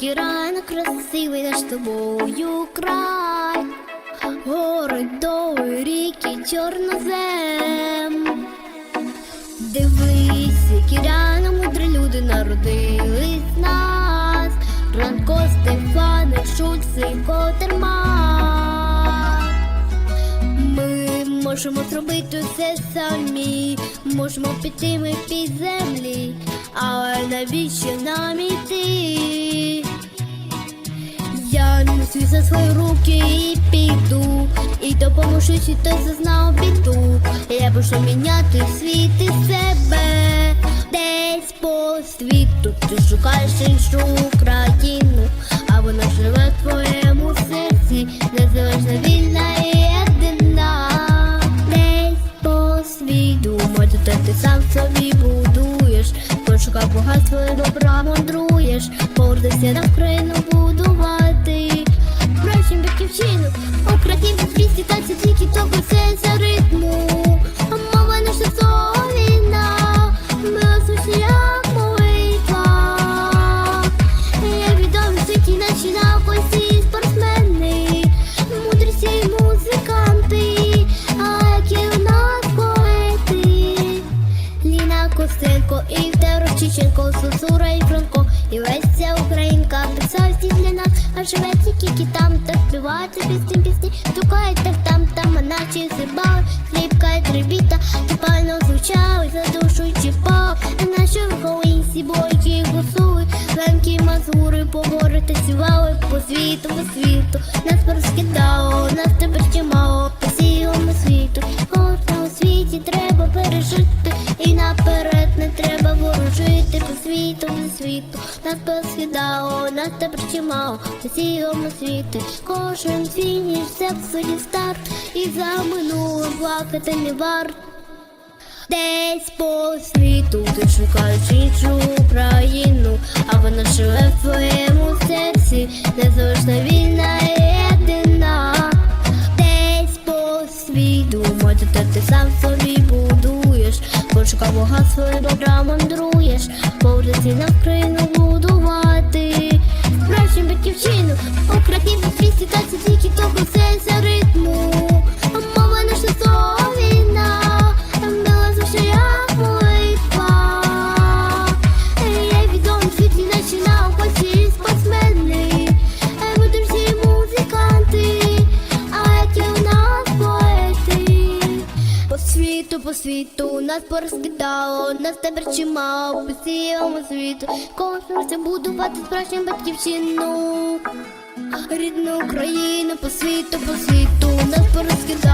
який рано красивий наш тобою край, гори, доли, ріки, чорнозем. Дивись, які рано мудрі люди народились нас. Ранко Стефани, Шульци, Котерман. Ми можемо зробити все самі, можемо піти ми під землі, але навіщо нам іти? Я за свої руки і піду, і допоможу, хтось зазнав біду. Я почну міняти світ і себе десь по світу. Ти шукаєш іншу країну, а вона живе в твоєму серці, незалежна вільна і єдина. Десь по світу, може, то ти сам собі будуєш, пошукав багатство і добра мандруєш, гордися на Україну це тільки все за ритму. Мова наша соліна, ми озвучі як. Я відомі світі наші науковці спортсмени, мудрості і музиканти, а які у. Ліна Костенко, і Чиченко, Сусура і Франко, і Леся Українка, писавці для нас, а живе тільки там, та співають пісні пісні, так там, там, а наче зибали, хлібка і трибіта, тупально звучали, за душу чіпав, а наші українці бойки гусули, ленки мазури, погори та сівали, по світу, по світу, нас розкидало, нас тепер ще по світу, нас порозкидало, нас тепер ще мало, по цілому світі, кожен свій все в суді старт, і за минулим плакати не варт. Десь по світу ти шукаєш іншу Україну, а вона живе в твоєму серці, незалежна вільна і єдина. Десь по світу, може, ти сам собі будуєш, пошукав багатство і добра мандруєш, повзати на Україну будувати. Прощим батьківщину, світу, по світу нас порозкидало, нас тепер чимало по цілому світу. Кожен будувати справжню батьківщину. Рідну Україну по світу, по світу нас порозкидало,